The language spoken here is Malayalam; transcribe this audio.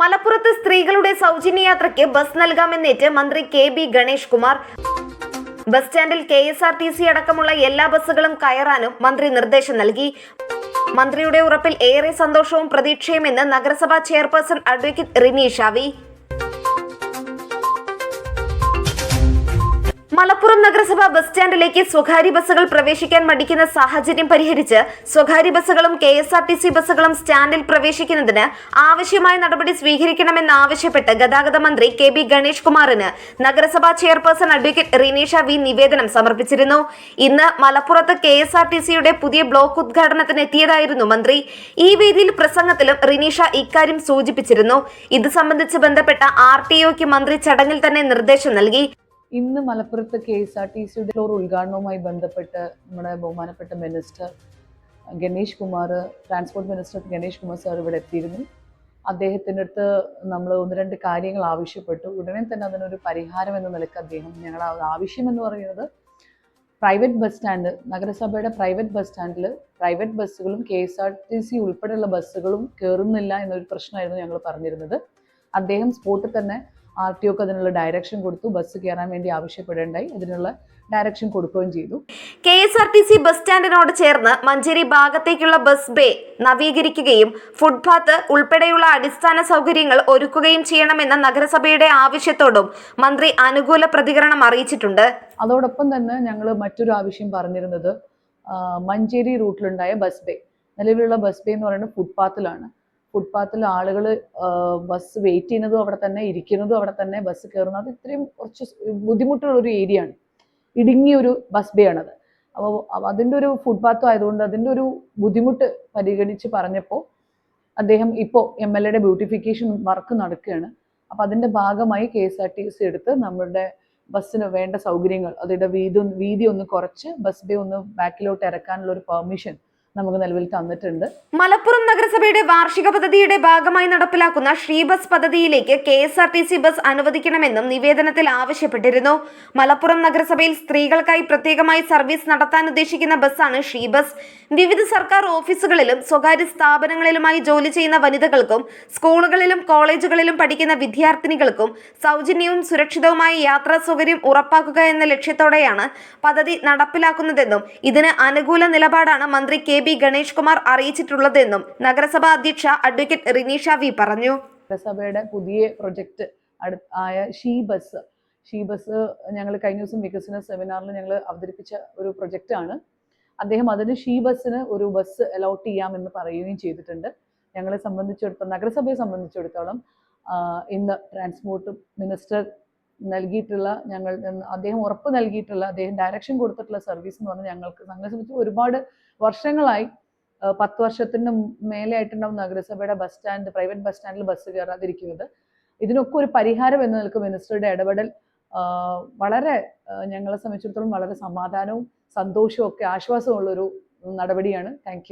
മലപ്പുറത്ത് സ്ത്രീകളുടെ സൗജന്യ യാത്രയ്ക്ക് ബസ് നൽകാമെന്നേറ്റ് മന്ത്രി K B Ganesh Kumar. Bus സ്റ്റാൻഡിൽ K S R T C അടക്കമുള്ള എല്ലാ ബസ്സുകളും കയറാനും മന്ത്രി നിർദ്ദേശം നൽകി. മന്ത്രിയുടെ ഉറപ്പിൽ ഏറെ സന്തോഷവും പ്രതീക്ഷയുമെന്ന് നഗരസഭാ ചെയർപേഴ്സൺ അഡ്വക്കേറ്റ് റിനീഷ് ഷാവി മലപ്പുറം നഗരസഭ ബസ് സ്റ്റാൻഡിലേക്ക് സ്വകാര്യ ബസ്സുകൾ പ്രവേശിക്കാൻ മടിക്കുന്ന സാഹചര്യം പരിഹരിച്ച് സ്വകാര്യ ബസ്സുകളും K S R T C ബസ്സുകളും സ്റ്റാൻഡിൽ പ്രവേശിക്കുന്നതിന് ആവശ്യമായ നടപടി സ്വീകരിക്കണമെന്നാവശ്യപ്പെട്ട് ഗതാഗത മന്ത്രി കെ ബി ഗണേഷ് കുമാറിന് നഗരസഭാ ചെയർപേഴ്സൺ അഡ്വക്കേറ്റ് റിനീഷ വി നിവേദനം സമർപ്പിച്ചിരുന്നു. ഇന്ന് മലപ്പുറത്ത് കെ എസ് ആർ ടി സിയുടെ പുതിയ ബ്ലോക്ക് ഉദ്ഘാടനത്തിന് എത്തിയതായിരുന്നു മന്ത്രി. ഈ വേദിയിൽ പ്രസംഗത്തിലും റിനീഷ ഇക്കാര്യം സൂചിപ്പിച്ചിരുന്നു. ഇത് സംബന്ധിച്ച് ബന്ധപ്പെട്ട ആർ ടി ഒക്ക് മന്ത്രി ചടങ്ങിൽ തന്നെ നിർദ്ദേശം നൽകി. ഇന്ന് മലപ്പുറത്ത് കെ എസ് ആർ ടി സിയുടെ ഫ്ലോർ ഉദ്ഘാടനവുമായി ബന്ധപ്പെട്ട് നമ്മുടെ ബഹുമാനപ്പെട്ട minister Ganesh Kumar transport minister Ganesh Kumar sir ഇവിടെ എത്തിയിരുന്നു. അദ്ദേഹത്തിന്റെ അടുത്ത് നമ്മൾ ഒന്ന് രണ്ട് കാര്യങ്ങൾ ആവശ്യപ്പെട്ടു. ഉടനെ തന്നെ അതിനൊരു പരിഹാരം എന്ന നിലയ്ക്ക് അദ്ദേഹം ഞങ്ങളുടെ ആവശ്യം എന്ന് പറയുന്നത് പ്രൈവറ്റ് ബസ് സ്റ്റാൻഡ് നഗരസഭയുടെ പ്രൈവറ്റ് ബസ് സ്റ്റാൻഡിൽ പ്രൈവറ്റ് ബസ്സുകളും K S R T C ഉൾപ്പെടെയുള്ള ബസ്സുകളും കയറുന്നില്ല എന്നൊരു പ്രശ്നമായിരുന്നു ഞങ്ങൾ പറഞ്ഞിരുന്നത്. അദ്ദേഹം സ്പോട്ടിൽ തന്നെ ആർ ടി ഒക്കെ അതിനുള്ള ഡയറക്ഷൻ കൊടുത്തു. ബസ് കയറാൻ വേണ്ടി ആവശ്യപ്പെടേണ്ടായി. അതിനുള്ള ഡയറക്ഷൻ കൊടുക്കുകയും ചെയ്തു. K S R T C bus സ്റ്റാൻഡിനോട് ചേർന്ന് മഞ്ചേരി ഭാഗത്തേക്കുള്ള ബസ് ബേ നവീകരിക്കുകയും ഫുട്പാത്ത് ഉൾപ്പെടെയുള്ള അടിസ്ഥാന സൗകര്യങ്ങൾ ഒരുക്കുകയും ചെയ്യണമെന്ന നഗരസഭയുടെ ആവശ്യത്തോടും മന്ത്രി അനുകൂല പ്രതികരണം അറിയിച്ചിട്ടുണ്ട്. അതോടൊപ്പം തന്നെ ഞങ്ങൾ മറ്റൊരു ആവശ്യം പറഞ്ഞിരുന്നത് മഞ്ചേരി റൂട്ടിലുണ്ടായ ബസ് ബേ നിലവിലുള്ള ബസ് ബേ എന്ന് പറയുന്നത് ഫുട്പാത്തിലാണ് ഫുട്പാത്തിൽ ആളുകൾ ബസ് വെയിറ്റ് ചെയ്യുന്നതും അവിടെ തന്നെ ഇരിക്കുന്നതും അവിടെ തന്നെ ബസ് കയറുന്നത് അത് ഇത്രയും കുറച്ച് ബുദ്ധിമുട്ടുള്ള ഒരു ഏരിയ ആണ്. ഇടുങ്ങിയ ഒരു ബസ് ബേ ആണത്. അപ്പോൾ അതിന്റെ ഒരു ഫുട്പാത്തും ആയതുകൊണ്ട് അതിന്റെ ഒരു ബുദ്ധിമുട്ട് പരിഗണിച്ച് പറഞ്ഞപ്പോൾ അദ്ദേഹം ഇപ്പോൾ എം എൽ എയുടെ ബ്യൂട്ടിഫിക്കേഷൻ വർക്ക് നടക്കുകയാണ്. അപ്പോൾ അതിന്റെ ഭാഗമായി K S R T C എടുത്ത് നമ്മളുടെ ബസ്സിന് വേണ്ട സൗകര്യങ്ങൾ അതിന്റെ വീതി വീതി ഒന്ന് കുറച്ച് ബസ് ബേ ഒന്ന് ബാക്കിലോട്ട് ഇറക്കാനുള്ള ഒരു പെർമിഷൻ നമുക്ക് നിലവിൽ തന്നിട്ടുണ്ട്. മലപ്പുറം നഗരസഭയുടെ വാർഷിക പദ്ധതിയുടെ ഭാഗമായി നടപ്പിലാക്കുന്ന ശ്രീബസ് പദ്ധതിയിലേക്ക് K S R T C bus അനുവദിക്കണമെന്നും നിവേദനത്തിൽ ആവശ്യപ്പെട്ടിരുന്നു. മലപ്പുറം നഗരസഭയിൽ സ്ത്രീകൾക്കായി പ്രത്യേകമായി സർവീസ് നടത്താൻ ഉദ്ദേശിക്കുന്ന ബസ്സാണ് ശ്രീബസ് വിവിധ സർക്കാർ ഓഫീസുകളിലും സ്വകാര്യ സ്ഥാപനങ്ങളിലുമായി ജോലി ചെയ്യുന്ന വനിതകൾക്കും സ്കൂളുകളിലും കോളേജുകളിലും പഠിക്കുന്ന വിദ്യാർത്ഥിനികൾക്കും സൗജന്യവും സുരക്ഷിതവുമായ യാത്രാ സൗകര്യം ഉറപ്പാക്കുക എന്ന ലക്ഷ്യത്തോടെയാണ് പദ്ധതി നടപ്പിലാക്കുന്നതെന്നും ഇതിന് അനുകൂല നിലപാടാണ് മന്ത്രി കെ. ബി ഗണേഷ് കുമാർ അറിയിച്ചിട്ടുള്ളതെന്നും നഗരസഭാ അധ്യക്ഷ അഡ്വക്കേറ്റ് റിനീഷ വി പറഞ്ഞു. നഗരസഭയുടെ പുതിയ പ്രൊജക്ട് ആയ ഷീ ബസ്. ഷീ ബസ് ഞങ്ങൾ കഴിഞ്ഞ ദിവസം വികസന സെമിനാറിൽ ഞങ്ങൾ അവതരിപ്പിച്ച ഒരു പ്രൊജക്റ്റാണ് അദ്ദേഹം അതിന് ഷീ ബസ്സിന് ഒരു ബസ് അലോട്ട് ചെയ്യാമെന്ന് പറയുകയും ചെയ്തിട്ടുണ്ട്. ഞങ്ങളെ സംബന്ധിച്ചിടത്തോളം നഗരസഭയെ സംബന്ധിച്ചിടത്തോളം ഇന്ന് ട്രാൻസ്പോർട്ട് മിനിസ്റ്റർ നൽകിയിട്ടുള്ള ഞങ്ങൾ അദ്ദേഹം ഉറപ്പ് നൽകിയിട്ടുള്ള അദ്ദേഹം ഡയറക്ഷൻ കൊടുത്തിട്ടുള്ള സർവീസ് എന്ന് പറഞ്ഞാൽ ഞങ്ങൾക്ക് ഞങ്ങളെ സംബന്ധിച്ച് ഒരുപാട് വർഷങ്ങളായി പത്ത് വർഷത്തിന് മേലെ ആയിട്ടുണ്ടാവും നഗരസഭയുടെ ബസ് സ്റ്റാൻഡ് പ്രൈവറ്റ് ബസ് സ്റ്റാൻഡിൽ ബസ് കയറാതിരിക്കുന്നത്. ഇതിനൊക്കെ ഒരു പരിഹാരം എന്ന് നിലയ്ക്ക് മിനിസ്റ്ററുടെ ഇടപെടൽ. വളരെ ഞങ്ങളെ സംബന്ധിച്ചിടത്തോളം വളരെ സമാധാനവും സന്തോഷവും ഒക്കെ ആശ്വാസമുള്ളൊരു നടപടിയാണ്. താങ്ക്